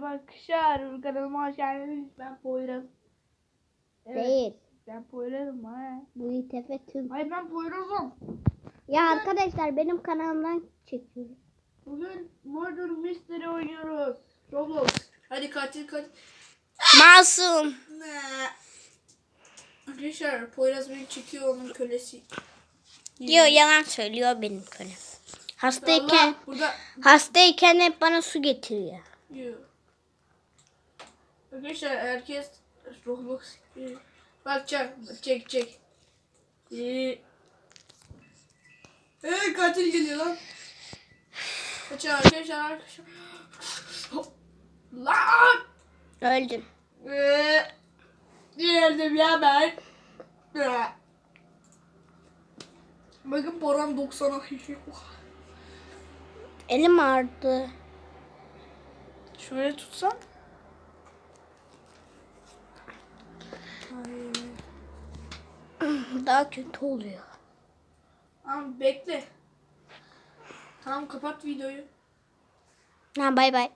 Merhaba arkadaşlar. Kanalıma hoş geldiniz. Ben Poyraz. Evet, Değil. Ben Poyraz'ım ha. Bu İTF tüm. Hayır ben Poyraz'ım. Ya arkadaşlar benim kanalımdan çekiyorum. Bugün Murder Mystery oynuyoruz. Roblox. Hadi katil katil. Masum. Arkadaşlar Poyraz beni çekiyor onun kölesi. Diyor yalan söylüyor benim kölem. Hastayken Allah burada hastayken hep bana su getiriyor. Yo. Arkadaşlar herkes Roblox bakacak çek çek. Ee, ee, katil geliyor lan. Kaçın arkadaşlar arkadaşlar. Lan! Öldüm. Ee, Geldim ya ben. Bakın Boran 90'a. Elim ağrıdı. Şöyle tutsan. Daha kötü oluyor. Tamam bekle. Tamam kapat videoyu. Ha bay bay.